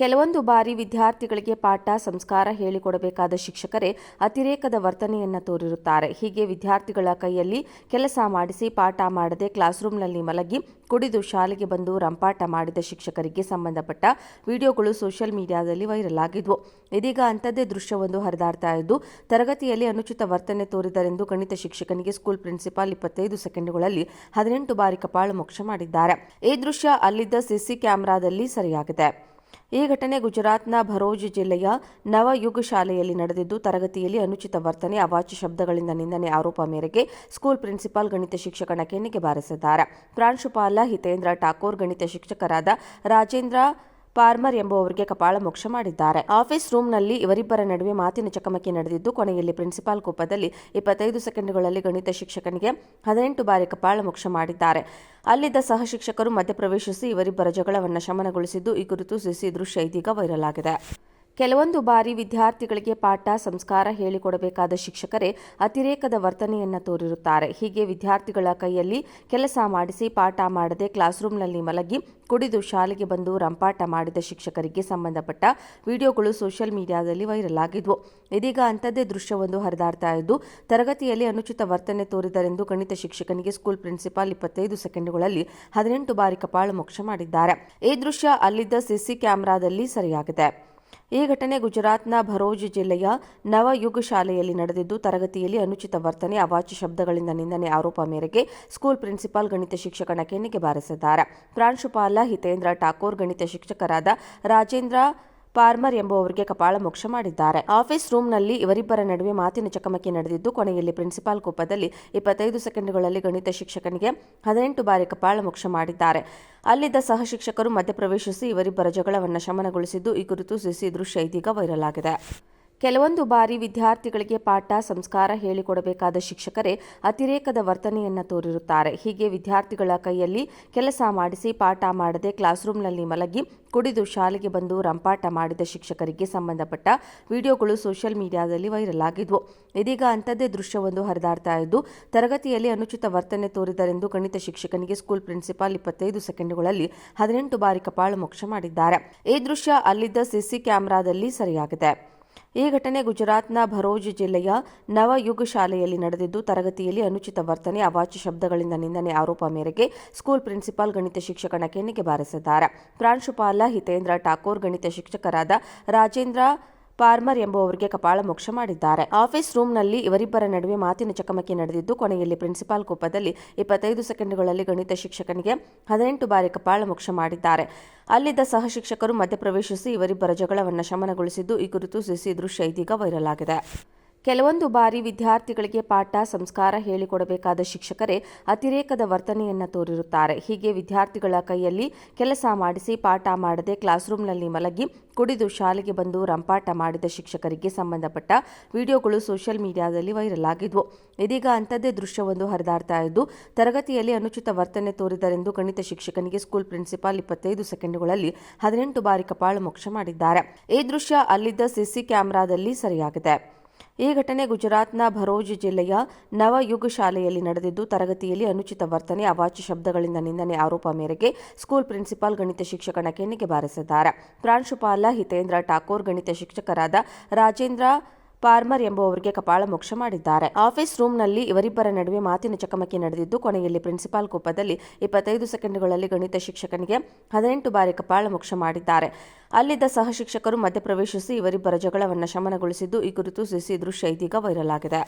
ಕೆಲವೊಂದು ಬಾರಿ ವಿದ್ಯಾರ್ಥಿಗಳಿಗೆ ಪಾಠ, ಸಂಸ್ಕಾರ ಹೇಳಿಕೊಡಬೇಕಾದ ಶಿಕ್ಷಕರೇ ಅತಿರೇಕದ ವರ್ತನೆಯನ್ನು ತೋರಿರುತ್ತಾರೆ. ಹೀಗೆ ವಿದ್ಯಾರ್ಥಿಗಳ ಕೈಯಲ್ಲಿ ಕೆಲಸ ಮಾಡಿಸಿ ಪಾಠ ಮಾಡದೆ ಕ್ಲಾಸ್ ರೂಮ್ನಲ್ಲಿ ಮಲಗಿ ಕುಡಿದು ಶಾಲೆಗೆ ಬಂದು ರಂಪಾಟ ಮಾಡಿದ ಶಿಕ್ಷಕರಿಗೆ ಸಂಬಂಧಪಟ್ಟ ವಿಡಿಯೋಗಳು ಸೋಷಿಯಲ್ ಮೀಡಿಯಾದಲ್ಲಿ ವೈರಲ್ ಆಗಿದ್ವು. ಇದೀಗ ಅಂಥದ್ದೇ ದೃಶ್ಯವೊಂದು ಹರಿದಾಡ್ತಾ ಇದ್ದು, ತರಗತಿಯಲ್ಲಿ ಅನುಚಿತ ವರ್ತನೆ ತೋರಿದರೆಂದು ಗಣಿತ ಶಿಕ್ಷಕನಿಗೆ ಸ್ಕೂಲ್ ಪ್ರಿನ್ಸಿಪಾಲ್ ಇಪ್ಪತ್ತೈದು ಸೆಕೆಂಡುಗಳಲ್ಲಿ ಹದಿನೆಂಟು ಬಾರಿ ಕಪಾಳು ಮೋಕ್ಷ ಮಾಡಿದ್ದಾರೆ. ಈ ದೃಶ್ಯ ಅಲ್ಲಿದ್ದ ಸಿಸಿ ಕ್ಯಾಮೆರಾದಲ್ಲಿ ಸೆರೆಯಾಗಿದೆ. ಈ ಘಟನೆ ಗುಜರಾತ್ನ ಭರೋಜ್ ಜಿಲ್ಲೆಯ ನವಯುಗ್ ಶಾಲೆಯಲ್ಲಿ ನಡೆದಿದ್ದು, ತರಗತಿಯಲ್ಲಿ ಅನುಚಿತ ವರ್ತನೆ, ಅವಾಚ್ಯ ಶಬ್ದಗಳಿಂದ ನಿಂದನೆ ಆರೋಪ ಮೇರೆಗೆ ಸ್ಕೂಲ್ ಪ್ರಿನ್ಸಿಪಾಲ್ ಗಣಿತ ಶಿಕ್ಷಕನ ಕೆನ್ನೆಗೆ ಬಾರಿಸಿದ್ದಾರೆ. ಪ್ರಾಂಶುಪಾಲ ಹಿತೇಂದ್ರ ಠಾಕೂರ್ ಗಣಿತ ಶಿಕ್ಷಕರಾದ ರಾಜೇಂದ್ರ ಪಾರ್ಮರ್ ಎಂಬುವವರಿಗೆ ಕಪಾಳ ಮೋಕ್ಷ ಮಾಡಿದ್ದಾರೆ. ಆಫೀಸ್ ರೂಮ್ನಲ್ಲಿ ಇವರಿಬ್ಬರ ನಡುವೆ ಮಾತಿನ ಚಕಮಕಿ ನಡೆದಿದ್ದು, ಕೊನೆಯಲ್ಲಿ ಪ್ರಿನ್ಸಿಪಾಲ್ ಕೋಪದಲ್ಲಿ ಇಪ್ಪತ್ತೈದು ಸೆಕೆಂಡ್ಗಳಲ್ಲಿ ಗಣಿತ ಶಿಕ್ಷಕನಿಗೆ ಹದಿನೆಂಟು ಬಾರಿ ಕಪಾಳ ಮೋಕ್ಷ ಮಾಡಿದ್ದಾರೆ. ಅಲ್ಲಿದ್ದ ಸಹ ಶಿಕ್ಷಕರು ಮಧ್ಯಪ್ರವೇಶಿಸಿ ಇವರಿಬ್ಬರ ಜಗಳವನ್ನು ಶಮನಗೊಳಿಸಿದ್ದು, ಈ ಕುರಿತು ಸಿಸಿ ದೃಶ್ಯ ಇದೀಗ ವೈರಲ್ ಆಗಿದೆ. ಕೆಲವೊಂದು ಬಾರಿ ವಿದ್ಯಾರ್ಥಿಗಳಿಗೆ ಪಾಠ, ಸಂಸ್ಕಾರ ಹೇಳಿಕೊಡಬೇಕಾದ ಶಿಕ್ಷಕರೇ ಅತಿರೇಕದ ವರ್ತನೆಯನ್ನು ತೋರಿರುತ್ತಾರೆ. ಹೀಗೆ ವಿದ್ಯಾರ್ಥಿಗಳ ಕೈಯಲ್ಲಿ ಕೆಲಸ ಮಾಡಿಸಿ ಪಾಠ ಮಾಡದೆ ಕ್ಲಾಸ್ ರೂಮ್ನಲ್ಲಿ ಮಲಗಿ ಕುಡಿದು ಶಾಲೆಗೆ ಬಂದು ರಂಪಾಟ ಮಾಡಿದ ಶಿಕ್ಷಕರಿಗೆ ಸಂಬಂಧಪಟ್ಟ ವಿಡಿಯೋಗಳು ಸೋಷಿಯಲ್ ಮೀಡಿಯಾದಲ್ಲಿ ವೈರಲ್ ಆಗಿದ್ವು. ಇದೀಗ ಅಂಥದ್ದೇ ದೃಶ್ಯವೊಂದು ಹರಿದಾಡ್ತಾ ಇದ್ದು, ತರಗತಿಯಲ್ಲಿ ಅನುಚಿತ ವರ್ತನೆ ತೋರಿದರೆಂದು ಗಣಿತ ಶಿಕ್ಷಕನಿಗೆ ಸ್ಕೂಲ್ ಪ್ರಿನ್ಸಿಪಾಲ್ ಇಪ್ಪತ್ತೈದು ಸೆಕೆಂಡುಗಳಲ್ಲಿ ಹದಿನೆಂಟು ಬಾರಿ ಕಪಾಳು ಮೋಕ್ಷ ಮಾಡಿದ್ದಾರೆ. ಈ ದೃಶ್ಯ ಅಲ್ಲಿದ್ದ ಸಿಸಿ ಕ್ಯಾಮೆರಾದಲ್ಲಿ ಸೆರೆಯಾಗಿದೆ. ಈ ಘಟನೆ ಗುಜರಾತ್ನ ಭರೋಜ್ ಜಿಲ್ಲೆಯ ನವಯುಗ್ ಶಾಲೆಯಲ್ಲಿ ನಡೆದಿದ್ದು, ತರಗತಿಯಲ್ಲಿ ಅನುಚಿತ ವರ್ತನೆ, ಅವಾಚ್ಯ ಶಬ್ದಗಳಿಂದ ನಿಂದನೆ ಆರೋಪ ಮೇರೆಗೆ ಸ್ಕೂಲ್ ಪ್ರಿನ್ಸಿಪಾಲ್ ಗಣಿತ ಶಿಕ್ಷಕನ ಕೆನ್ನೆಗೆ ಬಾರಿಸಿದ್ದಾರೆ. ಪ್ರಾಂಶುಪಾಲ ಹಿತೇಂದ್ರ ಠಾಕೂರ್ ಗಣಿತ ಶಿಕ್ಷಕರಾದ ರಾಜೇಂದ್ರ ಪಾರ್ಮರ್ ಎಂಬುವವರಿಗೆ ಕಪಾಳ ಮೋಕ್ಷ ಮಾಡಿದ್ದಾರೆ. ಆಫೀಸ್ ರೂಮ್ನಲ್ಲಿ ಇವರಿಬ್ಬರ ನಡುವೆ ಮಾತಿನ ಚಕಮಕಿ ನಡೆದಿದ್ದು, ಕೊನೆಯಲ್ಲಿ ಪ್ರಿನ್ಸಿಪಾಲ್ ಕೋಪದಲ್ಲಿ ಇಪ್ಪತ್ತೈದು ಸೆಕೆಂಡುಗಳಲ್ಲಿ ಗಣಿತ ಶಿಕ್ಷಕನಿಗೆ ಹದಿನೆಂಟು ಬಾರಿ ಕಪಾಳ ಮೋಕ್ಷ ಮಾಡಿದ್ದಾರೆ. ಅಲ್ಲಿದ್ದ ಸಹ ಶಿಕ್ಷಕರು ಮಧ್ಯಪ್ರವೇಶಿಸಿ ಇವರಿಬ್ಬರ ಜಗಳವನ್ನು ಶಮನಗೊಳಿಸಿದ್ದು, ಈ ಕುರಿತು ಸಿಸಿ ದೃಶ್ಯ ಇದೀಗ ವೈರಲ್ ಆಗಿದೆ. ಕೆಲವೊಂದು ಬಾರಿ ವಿದ್ಯಾರ್ಥಿಗಳಿಗೆ ಪಾಠ, ಸಂಸ್ಕಾರ ಹೇಳಿಕೊಡಬೇಕಾದ ಶಿಕ್ಷಕರೇ ಅತಿರೇಕದ ವರ್ತನೆಯನ್ನು ತೋರಿರುತ್ತಾರೆ. ಹೀಗೆ ವಿದ್ಯಾರ್ಥಿಗಳ ಕೈಯಲ್ಲಿ ಕೆಲಸ ಮಾಡಿಸಿ ಪಾಠ ಮಾಡದೆ ಕ್ಲಾಸ್ ರೂಮ್ನಲ್ಲಿ ಮಲಗಿ ಕುಡಿದು ಶಾಲೆಗೆ ಬಂದು ರಂಪಾಟ ಮಾಡಿದ ಶಿಕ್ಷಕರಿಗೆ ಸಂಬಂಧಪಟ್ಟ ವಿಡಿಯೋಗಳು ಸೋಷಿಯಲ್ ಮೀಡಿಯಾದಲ್ಲಿ ವೈರಲ್ ಆಗಿದ್ವು. ಇದೀಗ ಅಂಥದ್ದೇ ದೃಶ್ಯವೊಂದು ಹರಿದಾಡ್ತಾ ಇದ್ದು, ತರಗತಿಯಲ್ಲಿ ಅನುಚಿತ ವರ್ತನೆ ತೋರಿದರೆಂದು ಗಣಿತ ಶಿಕ್ಷಕನಿಗೆ ಸ್ಕೂಲ್ ಪ್ರಿನ್ಸಿಪಾಲ್ ಇಪ್ಪತ್ತೈದು ಸೆಕೆಂಡುಗಳಲ್ಲಿ ಹದಿನೆಂಟು ಬಾರಿ ಕಪಾಳು ಮೋಕ್ಷ ಮಾಡಿದ್ದಾರೆ. ಈ ದೃಶ್ಯ ಅಲ್ಲಿದ್ದ ಸಿಸಿ ಕ್ಯಾಮೆರಾದಲ್ಲಿ ಸೆರೆಯಾಗಿದೆ. ಈ ಘಟನೆ ಗುಜರಾತ್ನ ಭರೋಜ್ ಜಿಲ್ಲೆಯ ನವಯುಗ್ ಶಾಲೆಯಲ್ಲಿ ನಡೆದಿದ್ದು, ತರಗತಿಯಲ್ಲಿ ಅನುಚಿತ ವರ್ತನೆ, ಅವಾಚ್ಯ ಶಬ್ದಗಳಿಂದ ನಿಂದನೆ ಆರೋಪ ಮೇರೆಗೆ ಸ್ಕೂಲ್ ಪ್ರಿನ್ಸಿಪಾಲ್ ಗಣಿತ ಶಿಕ್ಷಕನ ಕೆನ್ನೆಗೆ ಬಾರಿಸಿದ್ದಾರೆ. ಪ್ರಾಂಶುಪಾಲ ಹಿತೇಂದ್ರ ಠಾಕೂರ್ ಗಣಿತ ಶಿಕ್ಷಕರಾದ ರಾಜೇಂದ್ರ ಪಾರ್ಮರ್ ಎಂಬುವವರಿಗೆ ಕಪಾಳ ಮೋಕ್ಷ ಮಾಡಿದ್ದಾರೆ. ಆಫೀಸ್ ರೂಮ್ನಲ್ಲಿ ಇವರಿಬ್ಬರ ನಡುವೆ ಮಾತಿನ ಚಕಮಕಿ ನಡೆದಿದ್ದು, ಕೊನೆಯಲ್ಲಿ ಪ್ರಿನ್ಸಿಪಾಲ್ ಕೋಪದಲ್ಲಿ ಇಪ್ಪತ್ತೈದು ಸೆಕೆಂಡ್ಗಳಲ್ಲಿ ಗಣಿತ ಶಿಕ್ಷಕನಿಗೆ ಹದಿನೆಂಟು ಬಾರಿ ಕಪಾಳ ಮೋಕ್ಷ ಮಾಡಿದ್ದಾರೆ. ಅಲ್ಲಿದ್ದ ಸಹ ಶಿಕ್ಷಕರು ಮಧ್ಯಪ್ರವೇಶಿಸಿ ಇವರಿಬ್ಬರ ಜಗಳವನ್ನು ಶಮನಗೊಳಿಸಿದ್ದು, ಈ ಕುರಿತು ಸಿಸಿ ದೃಶ್ಯ ಇದೀಗ ವೈರಲ್ ಆಗಿದೆ. ಕೆಲವೊಂದು ಬಾರಿ ವಿದ್ಯಾರ್ಥಿಗಳಿಗೆ ಪಾಠ, ಸಂಸ್ಕಾರ ಹೇಳಿಕೊಡಬೇಕಾದ ಶಿಕ್ಷಕರೇ ಅತಿರೇಕದ ವರ್ತನೆಯನ್ನು ತೋರಿರುತ್ತಾರೆ. ಹೀಗೆ ವಿದ್ಯಾರ್ಥಿಗಳ ಕೈಯಲ್ಲಿ ಕೆಲಸ ಮಾಡಿಸಿ ಪಾಠ ಮಾಡದೆ ಕ್ಲಾಸ್ ರೂಮ್ನಲ್ಲಿ ಮಲಗಿ ಕುಡಿದು ಶಾಲೆಗೆ ಬಂದು ರಂಪಾಟ ಮಾಡಿದ ಶಿಕ್ಷಕರಿಗೆ ಸಂಬಂಧಪಟ್ಟ ವಿಡಿಯೋಗಳು ಸೋಷಿಯಲ್ ಮೀಡಿಯಾದಲ್ಲಿ ವೈರಲ್ ಆಗಿದ್ವು. ಇದೀಗ ಅಂಥದ್ದೇ ದೃಶ್ಯವೊಂದು ಹರಿದಾಡ್ತಾ ಇದ್ದು, ತರಗತಿಯಲ್ಲಿ ಅನುಚಿತ ವರ್ತನೆ ತೋರಿದರೆಂದು ಗಣಿತ ಶಿಕ್ಷಕನಿಗೆ ಸ್ಕೂಲ್ ಪ್ರಿನ್ಸಿಪಾಲ್ ಇಪ್ಪತ್ತೈದು ಸೆಕೆಂಡುಗಳಲ್ಲಿ ಹದಿನೆಂಟು ಬಾರಿ ಕಪಾಳು ಮೋಕ್ಷ ಮಾಡಿದ್ದಾರೆ. ಈ ದೃಶ್ಯ ಅಲ್ಲಿದ್ದ ಸಿಸಿ ಕ್ಯಾಮೆರಾದಲ್ಲಿ ಸೆರೆಯಾಗಿದೆ. ಈ ಘಟನೆ ಗುಜರಾತ್ನ ಭರೋಜ್ ಜಿಲ್ಲೆಯ ನವಯುಗ್ ಶಾಲೆಯಲ್ಲಿ ನಡೆದಿದ್ದು, ತರಗತಿಯಲ್ಲಿ ಅನುಚಿತ ವರ್ತನೆ, ಅವಾಚ್ಯ ಶಬ್ದಗಳಿಂದ ನಿಂದನೆ ಆರೋಪ ಮೇರೆಗೆ ಸ್ಕೂಲ್ ಪ್ರಿನ್ಸಿಪಾಲ್ ಗಣಿತ ಶಿಕ್ಷಕನ ಕೆನ್ನೆಗೆ ಬಾರಿಸಿದ್ದಾರೆ. ಪ್ರಾಂಶುಪಾಲ ಹಿತೇಂದ್ರ ಠಾಕೂರ್ ಗಣಿತ ಶಿಕ್ಷಕರಾದ ರಾಜೇಂದ್ರ ಪಾರ್ಮರ್ ಎಂಬುವವರಿಗೆ ಕಪಾಳ ಮೋಕ್ಷ ಮಾಡಿದ್ದಾರೆ. ಆಫೀಸ್ ರೂಮ್ನಲ್ಲಿ ಇವರಿಬ್ಬರ ನಡುವೆ ಮಾತಿನ ಚಕಮಕಿ ನಡೆದಿದ್ದು, ಕೊನೆಯಲ್ಲಿ ಪ್ರಿನ್ಸಿಪಾಲ್ ಕೋಪದಲ್ಲಿ ಇಪ್ಪತ್ತೈದು ಸೆಕೆಂಡುಗಳಲ್ಲಿ ಗಣಿತ ಶಿಕ್ಷಕನಿಗೆ ಹದಿನೆಂಟು ಬಾರಿ ಕಪಾಳ ಮೋಕ್ಷ ಮಾಡಿದ್ದಾರೆ. ಅಲ್ಲಿದ್ದ ಸಹ ಶಿಕ್ಷಕರು ಮಧ್ಯಪ್ರವೇಶಿಸಿ ಇವರಿಬ್ಬರ ಜಗಳವನ್ನು ಶಮನಗೊಳಿಸಿದ್ದು, ಈ ಕುರಿತು ಸಿಸಿ ದೃಶ್ಯ ಇದೀಗ ವೈರಲ್ ಆಗಿದೆ.